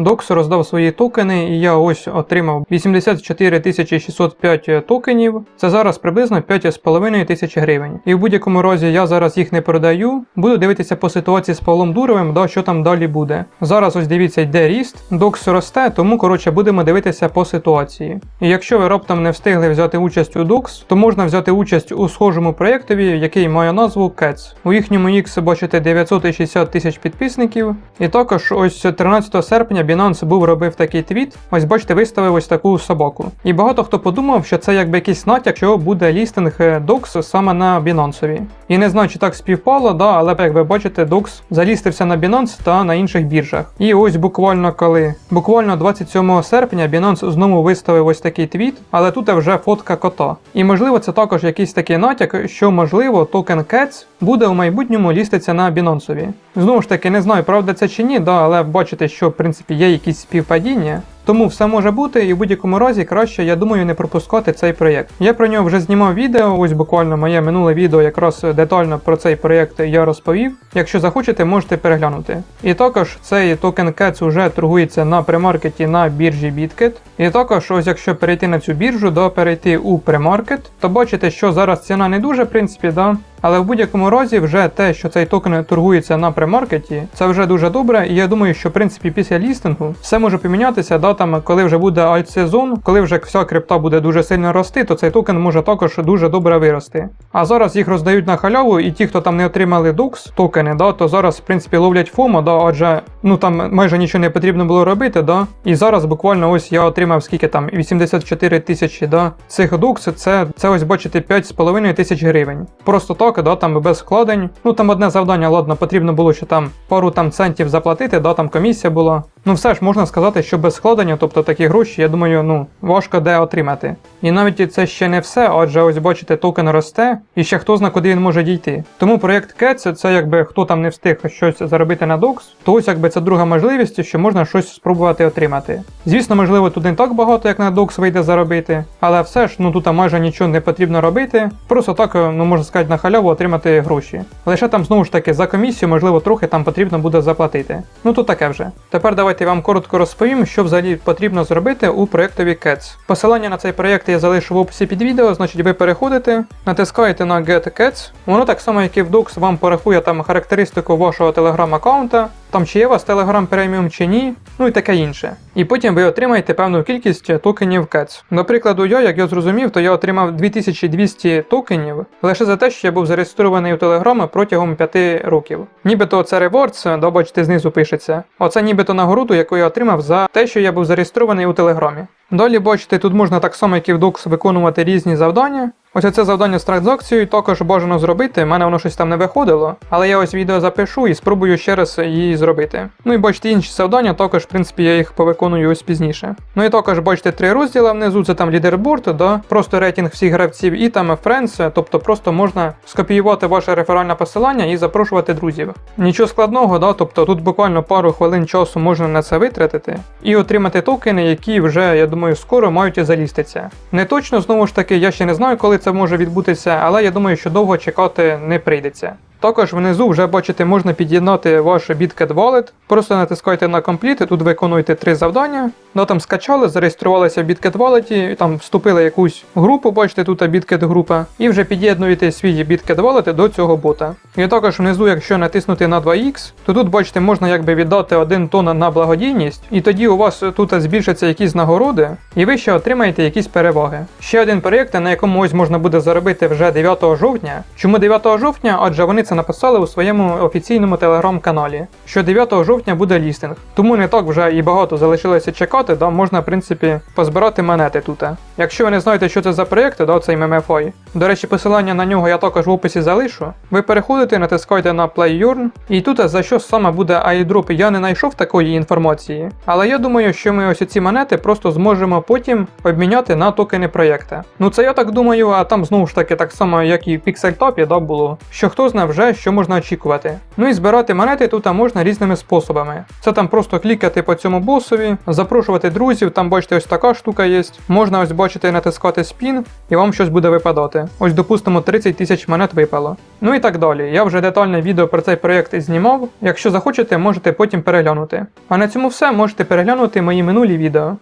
Dox роздав свої токени, і я ось отримав 84 605 токенів. Це зараз приблизно 5,5 тисяч гривень. І в будь-якому разі я зараз їх не продаю. Буду дивитися по ситуації з Павлом Дуровим, да, що там далі буде. Зараз ось дивіться, йде ріст. Dox росте, тому коротше будемо дивитися по ситуації. І якщо ви раптом не встигли взяти участь у Dox, то можна взяти участь у схожому проєктові, який має назву Cats. У їхньому X бачите 960 тисяч підписників. І також ось 13 серпня Binance був робив такий твіт. Ось бачите, виставив ось таку собаку. І багато хто подумав, що це якби якийсь натяк, що буде лістинг докс саме на Binance. І не знаю, чи так співпало, да, але як ви бачите, Dox залістився на Binance та на інших біржах. І ось буквально коли. Буквально 27 серпня Binance знову виставив ось такий твіт, але тут вже фотка кота. І можливо це також якийсь такий натяк, що можливо токен Cats буде у майбутньому ліститися на Binance. Знову ж таки, не знаю, правда це чи ні, да, але бачите, що в принципі є якісь співпадіння. Тому все може бути, і в будь-якому разі краще, я думаю, не пропускати цей проєкт. Я про нього вже знімав відео, ось буквально моє минуле відео якраз детально про цей проєкт я розповів. Якщо захочете, можете переглянути. І також цей токен Cats вже торгується на премаркеті на біржі BitKet. І також, ось якщо перейти на цю біржу, да, перейти у премаркет, то бачите, що зараз ціна не дуже, в принципі, да. Але в будь-якому разі, вже те, що цей токен торгується на премаркеті, це вже дуже добре. І я думаю, що в принципі після лістингу все може помінятися. Да, там, коли вже буде альт-сезон, коли вже вся крипта буде дуже сильно рости, то цей токен може також дуже добре вирости. А зараз їх роздають на халяву, і ті, хто там не отримали DOX токени, да, то зараз в принципі ловлять FOMO, да, адже ну там майже нічого не потрібно було робити. Да. І зараз буквально ось я отримав скільки там 84 тисячі да, цих DOX, це, це ось бачите 5,5 тисяч гривень. Просто так, да, там без вкладень. Ну там одне завдання, ладно, потрібно було ще там пару там центів заплатити, да, там комісія була. Ну все ж можна сказати, що без складення, тобто такі гроші, я думаю, ну важко де отримати. І навіть це ще не все, адже ось бачите, токен росте, і ще хто зна, куди він може дійти. Тому проєкт Cats, це якби хто там не встиг щось заробити на DOX, то ось якби це друга можливість, що можна щось спробувати отримати. Звісно, можливо, тут не так багато, як на DOX вийде заробити, але все ж ну тут майже нічого не потрібно робити. Просто так, ну можна сказати, на халяву отримати гроші. Лише там знову ж таки за комісію, можливо, трохи там потрібно буде заплатити. Ну тут таке вже. Тепер давайте я вам коротко розповім, що взагалі потрібно зробити у проєктові Cats. Посилання на цей проєкт я залишу в описі під відео, значить ви переходите, натискаєте на Get Cats. Воно так само, як і в Docs, вам порахує там характеристику вашого телеграм-аккаунта, там чи є у вас Telegram преміум чи ні, ну і таке інше. І потім ви отримаєте певну кількість токенів Cats. Наприклад, я, як я зрозумів, то я отримав 2200 токенів лише за те, що я був зареєстрований у Telegram протягом 5 років. Нібито це ревордс, да, бачите, знизу пишеться. Оце нібито нагороду, яку я отримав за те, що я був зареєстрований у Телеграмі. Далі бачите, тут можна так само, як і в Docs, виконувати різні завдання. Ось це завдання з транзакцією також бажано зробити, в мене воно щось там не виходило, але я ось відео запишу і спробую ще раз її зробити. Ну і бачите, інші завдання, також, в принципі, я їх повиконую ось пізніше. Ну і також бачите три розділи внизу, це там лідерборд, да, просто рейтинг всіх гравців, і там Friends, тобто просто можна скопіювати ваше реферальне посилання і запрошувати друзів. Нічого складного, да, тобто тут буквально пару хвилин часу можна на це витратити і отримати токени, які вже, я думаю, скоро мають заліститися. Не точно, знову ж таки, я ще не знаю, коли це може відбутися, але я думаю, що довго чекати не прийдеться. Також внизу вже бачите, можна під'єднати ваш BitCat Wallet. Просто натискайте на Complete, тут виконуєте три завдання. Ну там скачали, зареєструвалися в BitCat Wallet, там вступили якусь групу, бачите, тут BitCat група, і вже під'єднуєте свій BitCat Wallet до цього бота. І також внизу, якщо натиснути на 2X, то тут бачите, можна якби віддати 1 тонн на благодійність, і тоді у вас тут збільшаться якісь нагороди, і ви ще отримаєте якісь переваги. Ще один проєкт, на якому ось можна буде заробити вже 9 жовтня. Чому 9 жовтня? Адже вони це написали у своєму офіційному телеграм-каналі, що 9 жовтня буде лістинг. Тому не так вже і багато залишилося чекати, да, можна, в принципі, позбирати монети тут. Якщо ви не знаєте, що це за проєкт, да, цей MMFI, до речі, посилання на нього я також в описі залишу. Ви переходите, натискаєте на Play Earn, і тут за що саме буде айдроп, я не знайшов такої інформації. Але я думаю, що ми ось ці монети просто зможемо потім обміняти на токени проєкта. Ну це я так думаю, а там знову ж таки так само, як і в PixelTop, да, було, що хто знає, вже вже що можна очікувати. Ну і збирати монети тут можна різними способами. Це там просто клікати по цьому босові, запрошувати друзів, там бачите, ось така штука є. Можна ось бачите натискати спін, і вам щось буде випадати. Ось, допустимо, 30 тисяч монет випало. Ну і так далі. Я вже детальне відео про цей проєкт знімав. Якщо захочете, можете потім переглянути. А на цьому все можете переглянути мої минулі відео.